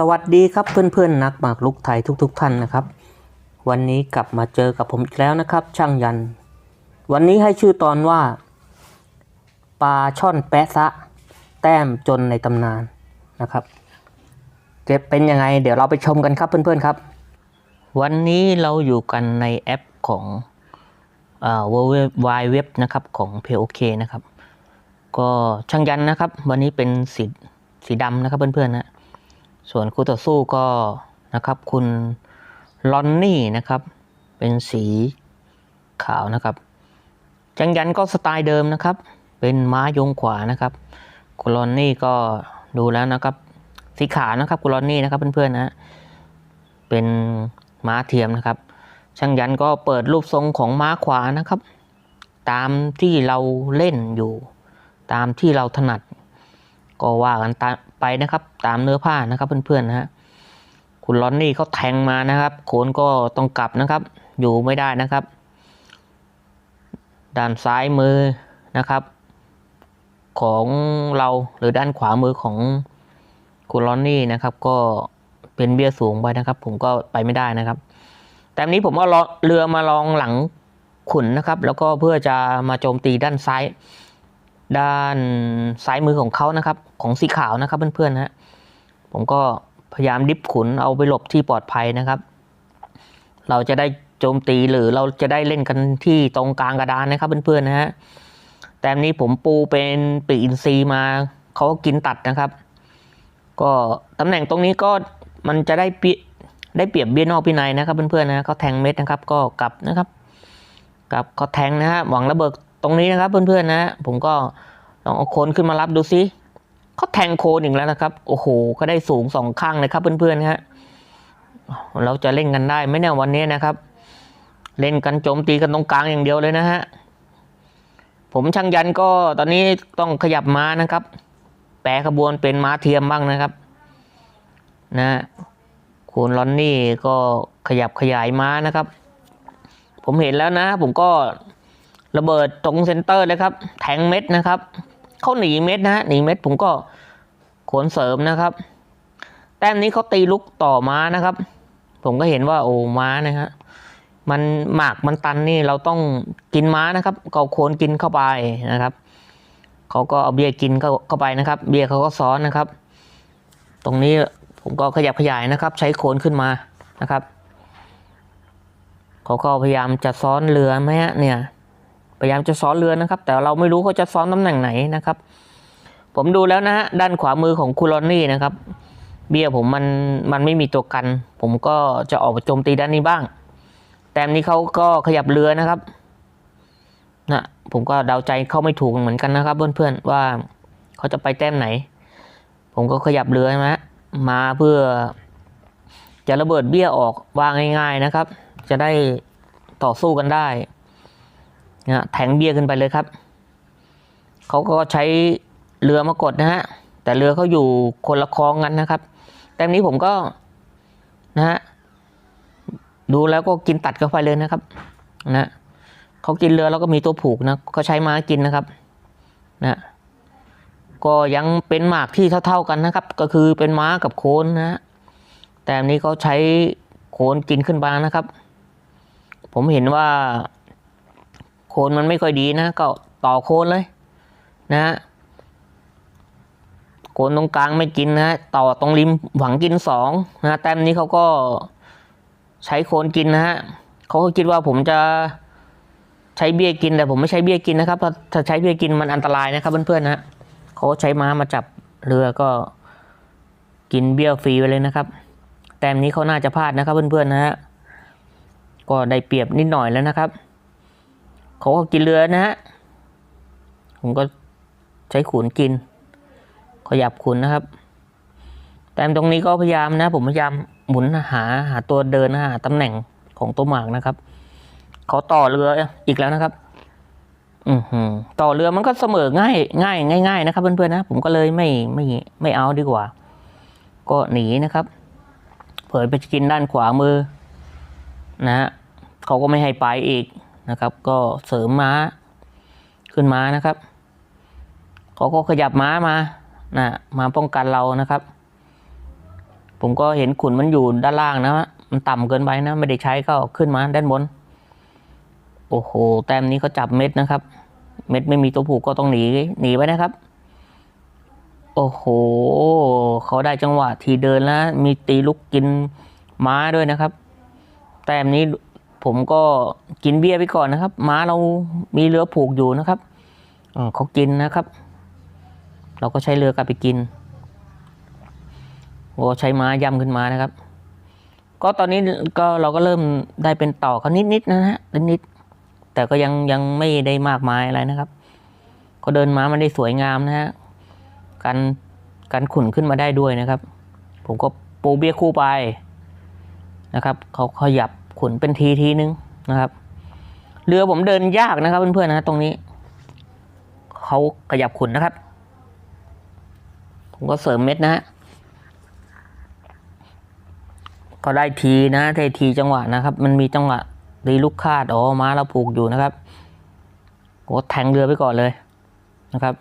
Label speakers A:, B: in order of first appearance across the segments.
A: สวัสดีครับเพื่อนๆนักหมากลุกไทยทุกๆท่านนะครับ วันนี้กลับมาเจอกับผมอีกแล้วนะครับ ช่างยัน วันนี้ให้ชื่อตอนว่าปลาช่อนแปะซะ แต้มจนในตำนานนะครับจะเป็นยังไง เดี๋ยวเราไปชมกันครับเพื่อนๆครับ วันนี้เราอยู่กันในแอปของอ่า w w w นะครับของ p o k นะครับ ก็ช่างยันนะครับ วันนี้เป็นสีสีดำนะครับเพื่อนๆนะ ส่วนคู่ต่อสู้ก็นะครับคุณลอนนี่นะครับ เป็นสีขาวนะครับ จังยันก็สไตล์เดิมนะครับ เป็นม้ายงขวานะครับคุณลอนนี่ก็ดูแล้วนะครับ สีขาวนะครับคุณลอนนี่นะครับเพื่อนๆนะเป็นม้าเทียมนะครับ ช่างยันก็เปิดรูปทรงของม้าขวานะครับ ตามที่เราเล่นอยู่ ตามที่เราถนัด ก็ว่ากันตาม ไปนะครับ ตามเนื้อผ้านะครับเพื่อนๆนะฮะคุณลอนนี่เขาแทงมานะครับโขนก็ต้องกลับนะครับ อยู่ไม่ได้นะครับ ด้านซ้ายมือนะครับ ของเราหรือด้านขวามือของคุณลอนนี่นะครับ ก็เป็นเบี้ยสูงไปนะครับ ผมก็ไปไม่ได้นะครับ แต่นนี้ผมเอาเรือมาลองหลังขุนนะครับ แล้วก็เพื่อจะมาโจมตีด้านซ้าย ด้านซ้ายมือของเขานะครับของสีขาวนะครับเพื่อนๆนะฮะผมก็พยายามดิฟขุนเอาไปหลบที่ปลอดภัยนะครับ เราจะได้โจมตีหรือเราจะได้เล่นกันที่ตรงกลางกระดานนะครับเพื่อนๆนะฮะแต่นี้ผมปูเป็นปีอินซีมาเขากินตัดนะครับ ก็ตำแหน่งตรงนี้ก็มันจะได้เปียได้เปรียบเบี้ยนอกพี่ในนะครับเพื่อนๆนะเขาแทงเม็ดนะครับ ก็กลับนะครับกลับเขาแทงนะฮะหวังระเบิด ตรงนี้นะครับเพื่อนๆนะ ผมก็ลองเอาโคนขึ้นมารับดูซิเขาแทงโคนอีกแล้วนะครับ โอ้โหก็ได้สูงสองข้างเลยครับเพื่อนๆฮะเราจะเล่นกันได้ไหมเนี่ยวันนี้นะครับ เล่นกันโจมตีกันตรงกลางอย่างเดียวเลยนะฮะผมช่างยันก็ตอนนี้ต้องขยับม้านะครับ แปรขบวนเป็นม้าเทียมบ้างนะครับ นะคุณลอนนี่ก็ขยับขยายม้านะครับ ผมเห็นแล้วนะ ผมก็ ระเบิดตรงเซนเตอร์เลยครับ แทงเม็ดนะครับ เขาหนีเม็ดนะฮะหนีเม็ดผมก็ขนเสริมนะครับ แต้มนี้เขาตีลุกต่อม้านะครับ ผมก็เห็นว่าโอ้ม้านะฮะมันหมากมันตันนี่เราต้องกินม้านะครับก็เอาโคนกินเข้าไปนะครับเขาก็เอาเบียร์กินเข้าเข้าไปนะครับ เบียร์เขาก็ซ้อนนะครับ ตรงนี้ผมก็ขยับขยายนะครับ ใช้โคนขึ้นมานะครับเขาก็พยายามจะซ้อนเรือไหมฮะเนี่ย พยายามจะซ้อนเรือนะครับ แต่เราไม่รู้เขาจะซ้อนตำแหน่งไหนนะครับ ผมดูแล้วนะฮะด้านขวามือของคูลอนนี่นะครับ เบียผมมันมันไม่มีตัวกัน ผมก็จะออกไปโจมตีด้านนี้บ้าง แต่อันนี้เขาก็ขยับเรือนะครับนะผมก็เดาใจเข้าไม่ถูกเหมือนกันนะครับ เพื่อนๆว่าเขาจะไปแต้มไหน ผมก็ขยับเรือนะมาเพื่อจะระเบิดเบี้ยออกวางง่าย ๆนะครับ จะได้ต่อสู้กันได้ นะแทงเบี้ยขึ้นไปเลยครับเขาก็ใช้เรือมากดนะฮะแต่เรือเขาอยู่คนละคลองกันนะครับ แต่นี้ผมก็นะฮะดูแล้วก็กินตัดเข้าไปเลยนะครับนะเขากินเรือแล้วก็มีตัวผูกนะเขาใช้ม้ากินนะครับนะก็ยังเป็นหมากที่เท่า ๆกันนะครับ ก็คือเป็นม้ากับโคนนะฮะแต่อันนี้เขาใช้โคนกินขึ้นมานะครับ ผมเห็นว่า คนมันไม่ค่อยดีนะ ก็ต่อโคนเลยนะฮะโคนตรงกลางไม่กินนะต่อตรงริมหวังกินสองนะแต้มนี้เขาก็ใช้โคนกินนะฮะเขาก็คิดว่าผมจะใช้เบี้ยกินแต่ผมไม่ใช้เบี้ยกินนะครับถ้าใช้เบี้ยกินมันอันตรายนะครับเพื่อนๆนะฮะเขาใช้ม้ามาจับเรือก็กินเบี้ยฟรีไปเลยนะครับ แต้มนี้เขาน่าจะพลาดนะครับเพื่อนๆนะฮะก็ได้เปรียบนิดหน่อยแล้วนะครับ เขาก็กินเรือนะฮะ ผมก็ใช้ขุนกิน ขยับขุนนะครับ แต่ตรงนี้ก็พยายามนะ ผมพยายามหมุนหาหาตัวเดินหาตำแหน่งของตัวหมากนะครับ เขาต่อเรืออีกแล้วนะครับ อือหือต่อเรือมันก็เสมอง่าย ง่ายง่ายๆนะครับเพื่อนๆนะ ผมก็เลยไม่ไม่ไม่เอาดีกว่า ก็หนีนะครับ เผยไปกินด้านขวามือ นะฮะเขาก็ไม่ให้ไปอีก นะครับ ก็เสริมม้าขึ้นม้านะครับเขาก็ขยับม้ามานะมาป้องกันเรานะครับ ผมก็เห็นขุนมันอยู่ด้านล่างนะมันต่ำเกินไปนะ ไม่ได้ใช้ก็ขึ้นมาด้านบน โอ้โห แต้มนี้เขาจับเม็ดนะครับ เม็ดไม่มีตัวผูกก็ต้องหนีหนีไปนะครับ โอ้โหเขาได้จังหวะทีเดินแล้วมีตีลุกกินม้าด้วยนะครับ แต้มนี้ ผมก็กินเบี้ยไปก่อนนะครับม้าเรามีเรือผูกอยู่นะครับเขากินนะครับ เราก็ใช้เรือกลับไปกินโอ้ใช้ม้าย่ำขึ้นมานะครับ ก็ตอนนี้ก็เราก็เริ่มได้เป็นต่อเขานิดๆนะฮะนิดๆแต่ก็ยังยังไม่ได้มากมายอะไรนะครับก็เดินม้ามันได้สวยงามนะฮะการการขุนขึ้นมาได้ด้วยนะครับ ผมก็ปูเบี้ยคู่ไปนะครับเขาขยับ ขุนเป็นทีทีนึงนะครับ เรือผมเดินยากนะครับ เพื่อนๆนะตรงนี้เขาขยับขุนนะครับ ผมก็เสริมเม็ดนะฮะก็ได้ทีนะได้ทีจังหวะนะครับ มันมีจังหวะตีลูกคาดอ๋อม้าเราผูกอยู่นะครับโอ้แทงเรือไปก่อนเลยนะครับ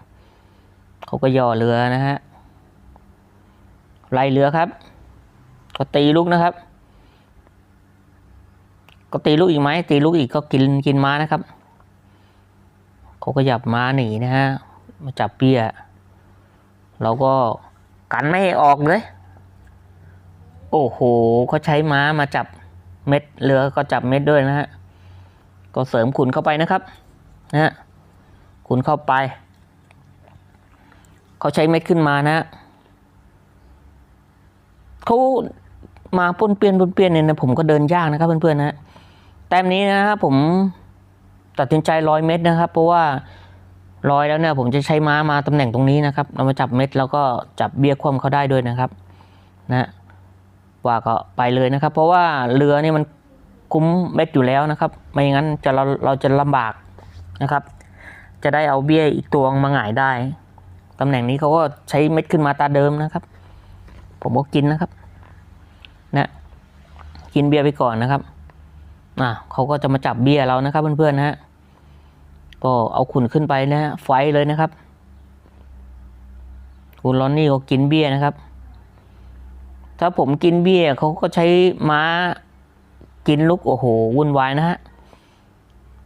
A: เขาก็ย่อเรือนะฮะไล่เรือครับ ก็ตีลูกนะครับ ก็ตีลูกอีกไหมตีลูกอีกก็กินกินม้านะครับเขาก็หยับม้าหนีนะฮะมาจับเปี้ยเราก็กันไม่ให้ออกเลย โอ้โหเขาใช้ม้ามาจับเม็ดเรือก็จับเม็ดด้วยนะฮะก็เสริมขุนเข้าไปนะครับนะฮะขุนเข้าไปเขาใช้เม็ดขึ้นมานะฮะเขามาปนเปียนปนเปียนเนี่ยนะผมก็เดินยากนะครับเพื่อนๆนะ แต้มนี้นะครับผมตัดสินใจร้อยเม็ดนะครับ เพราะว่าร้อยแล้วเนี่ยผมจะใช้ม้ามาตำแหน่งตรงนี้นะครับเรามาจับเม็ดแล้วก็จับเบี้ยคว่ำเขาได้ด้วยนะครับนะว่าก็ไปเลยนะครับ เพราะว่าเรือนี่มันคุ้มเม็ดอยู่แล้วนะครับ ไม่อย่างนั้นจะเราเราจะลำบากนะครับ จะได้เอาเบี้ยอีกตัวมาหงายได้ตำแหน่งนี้เขาก็ใช้เม็ดขึ้นมาตาเดิมนะครับ ผมก็กินนะครับนะกินเบี้ยไปก่อนนะครับ อะเขาก็จะมาจับเบี้ยเรานะครับเพื่อนๆนะฮะก็เอาขุนขึ้นไปนะฮะไฟเลยนะครับคุณลอนนี่ก็กินเบี้ยนะครับ ถ้าผมกินเบี้ยเขาก็ใช้ม้ากินลูกโอ้โหวุ่นวายนะฮะ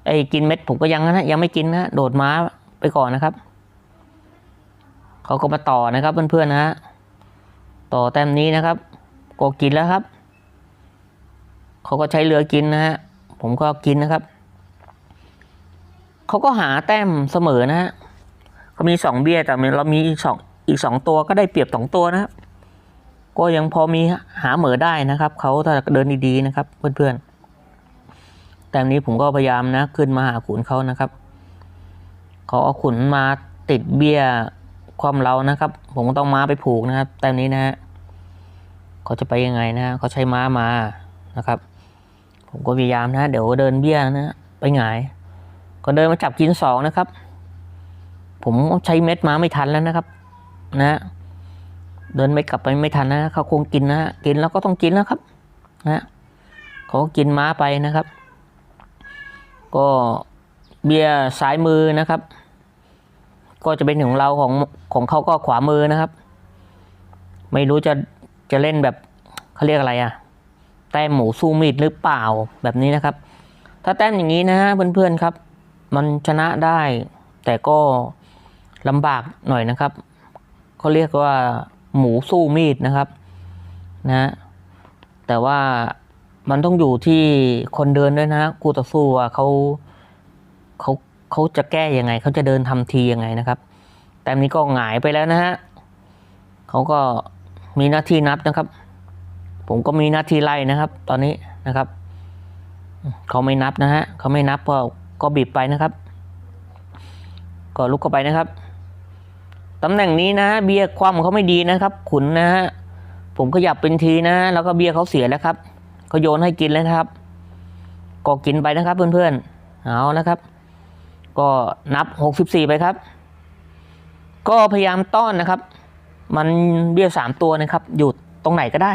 A: ไอ้กินเม็ดผมก็ยังนะยังไม่กินนะโดดม้าไปก่อนนะครับเขาก็มาต่อนะครับเพื่อนๆนะฮะต่อแต้มนี้นะครับ ก็กินแล้วครับ เขาก็ใช้เรือกินนะฮะ ผมก็กินนะครับ เขาก็หาแต้มเสมอนะฮะเขามีสองเบี้ยแต่เรามีอีกสองอีกสองตัวก็ได้เปรียบสองตัวนะครับ ก็ยังพอมีหาเหมือได้นะครับ เขาถ้าเดินดีๆนะครับ เพื่อนๆ แต่นี้ผมก็พยายามนะ ขึ้นมาหาขุนเขานะครับเขาเอาขุนมาติดเบี้ยความเรานะครับ ผมก็ต้องม้าไปผูกนะครับ แต่นี้นะฮะเขาจะไปยังไงนะเขาใช้ม้ามานะครับ ผมก็พยายามนะ เดี๋ยวเดินเบี้ยนะไปหงาย ก็เดินมาจับกินสองนะครับ ผมใช้เม็ดมาไม่ทันแล้วนะครับ นะ เดินไม่กลับไปไม่ทันนะเขาคงกินนะกินแล้วก็ต้องกินแล้วครับ นะเขากินม้าไปนะครับ ก็เบี้ยซ้ายมือนะครับ ก็จะเป็นของเราของของเขาก็ขวามือนะครับ ไม่รู้จะจะเล่นแบบเขาเรียกอะไรอะ แต้มหมูสู้มีดหรือเปล่าแบบนี้นะครับ ถ้าแต้มอย่างนี้นะฮะเพื่อนๆครับ มันชนะได้ แต่ก็ลำบากหน่อยนะครับเขาเรียกว่าหมูสู้มีดนะครับนะแต่ว่ามันต้องอยู่ที่คนเดินด้วยนะกูต่อสู้ว่าเขาเขาเขาจะแก้ยังไงเขาจะเดินทำทียังไงนะครับ แต่นี้ก็หงายไปแล้วนะฮะเขาก็มีหน้าที่นับนะครับ ผมก็มีหน้าที่ไล่นะครับ ตอนนี้นะครับเขาไม่นับนะฮะเขาไม่นับก็ก็บีบไปนะครับ ก็ลุกเข้าไปนะครับตำแหน่งนี้นะเบียร์ความเขาไม่ดีนะครับ ขุนนะฮะผมขยับเป็นทีนะ แล้วก็เบียร์เขาเสียแล้วครับเขาโยนให้กินแล้วนะครับ ก็กินไปนะครับเพื่อนๆเอานะครับ ก็นับหกสิบสี่ไปครับ ก็พยายามต้อนนะครับ มันเบี้ยสามตัวนะครับ อยู่ตรงไหนก็ได้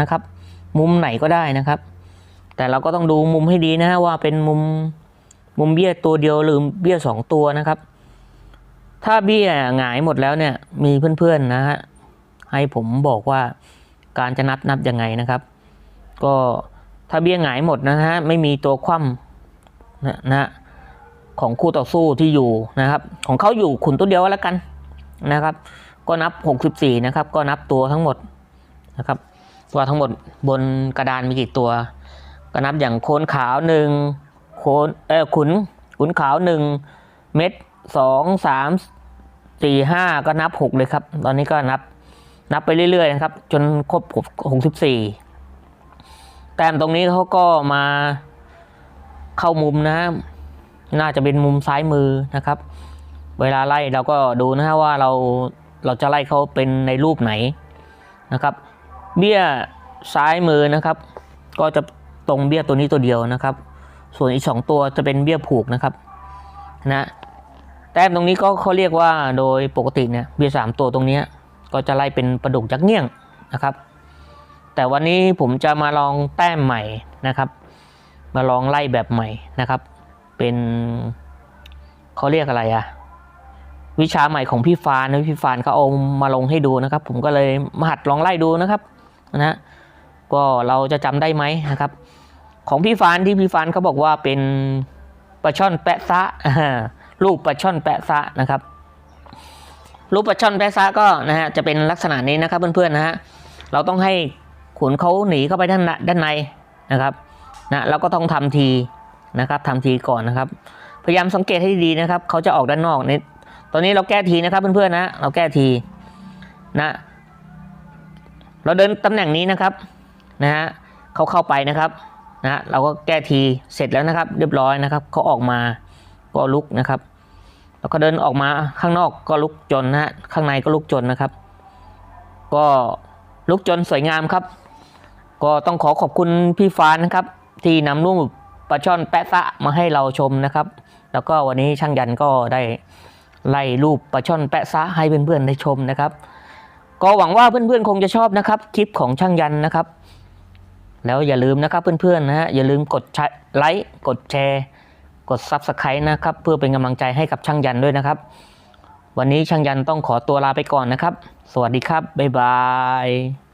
A: นะครับ มุมไหนก็ได้นะครับ แต่เราก็ต้องดูมุมให้ดีนะฮะว่าเป็นมุมมุมเบี้ยตัวเดียวหรือเบี้ยสองตัวนะครับ ถ้าเบี้ยหงายหมดแล้วเนี่ยมีเพื่อนๆนะฮะให้ผมบอกว่าการจะนับนับยังไงนะครับ ก็ถ้าเบี้ยหงายหมดนะฮะไม่มีตัวคว่ำนะนะของคู่ต่อสู้ที่อยู่นะครับ ของเขาอยู่ขุนตัวเดียวแล้วกันนะครับ ก็นับ 64 นะครับ ก็นับตัวทั้งหมดนะครับ ตัวทั้งหมดบนกระดานมีกี่ตัว ก็นับอย่างโคนขาวหนึ่งโคนเออขุนขุนขาวหนึ่งเม็ดสองสามสี่ห้าก็นับหกเลยครับ ตอนนี้ก็นับนับไปเรื่อยๆนะครับ จนครบหกสิบสี่แต้มตรงนี้เขาก็มาเข้ามุมนะน่าจะเป็นมุมซ้ายมือนะครับ เวลาไล่เราก็ดูนะฮะว่าเราเราจะไล่เขาเป็นในรูปไหนนะครับ เบี้ยซ้ายมือนะครับ ก็จะตรงเบี้ยตัวนี้ตัวเดียวนะครับ ส่วนอีกสองตัวจะเป็นเบี้ยผูกนะครับนะแต้มตรงนี้ก็เขาเรียกว่าโดยปกติเนี่ยเบี้ยสามตัวตรงนี้ก็จะไล่เป็นประดุกยักษ์เงี้ยงนะครับ แต่วันนี้ผมจะมาลองแต้มใหม่นะครับ มาลองไล่แบบใหม่นะครับ เป็นเขาเรียกอะไรอะวิชาใหม่ของพี่ฟานนะพี่ฟานเขาเอามาลงให้ดูนะครับ ผมก็เลยมาหัดลองไล่ดูนะครับ นะ ก็เราจะจำได้ไหมนะครับ ของพี่ฟานที่พี่ฟานเขาบอกว่าเป็นปลาช่อนแปะซะอ่าลูกปลาช่อนแปะซะนะครับลูกปลาช่อนแปะซะก็นะฮะจะเป็นลักษณะนี้นะครับเพื่อนๆนะฮะเราต้องให้ขนเขาหนีเข้าไปด้านในด้านในนะครับนะเราก็ต้องทำทีนะครับทำทีก่อนนะครับ พยายามสังเกตให้ดีนะครับเขาจะออกด้านนอกนี่ตอนนี้เราแก้ทีนะครับเพื่อนๆนะ เราแก้ทีนะ เราเดินตำแหน่งนี้นะครับนะฮะเขาเข้าไปนะครับนะเราก็แก้ทีเสร็จแล้วนะครับ เรียบร้อยนะครับเขาออกมาก็ลุกนะครับแล้วก็เดินออกมาข้างนอกก็ลุกจนนะฮะข้างในก็ลุกจนนะครับ ก็ลุกจนสวยงามครับ ก็ต้องขอขอบคุณพี่ฟานนะครับ ที่นำรูปปลาช่อนแปะซะมาให้เราชมนะครับ แล้วก็วันนี้ช่างยันก็ได้ไล่รูปปลาช่อนแปะซะให้เพื่อนๆได้ชมนะครับ ก็หวังว่าเพื่อนๆคงจะชอบนะครับคลิปของช่างยันนะครับ แล้วอย่าลืมนะครับเพื่อนๆนะฮะอย่าลืมกดไลค์กดแชร์ กด Subscribe นะครับ เพื่อเป็นกำลังใจให้กับช่างยันด้วยนะครับ วันนี้ช่างยันต้องขอตัวลาไปก่อนนะครับ สวัสดีครับบ๊ายบาย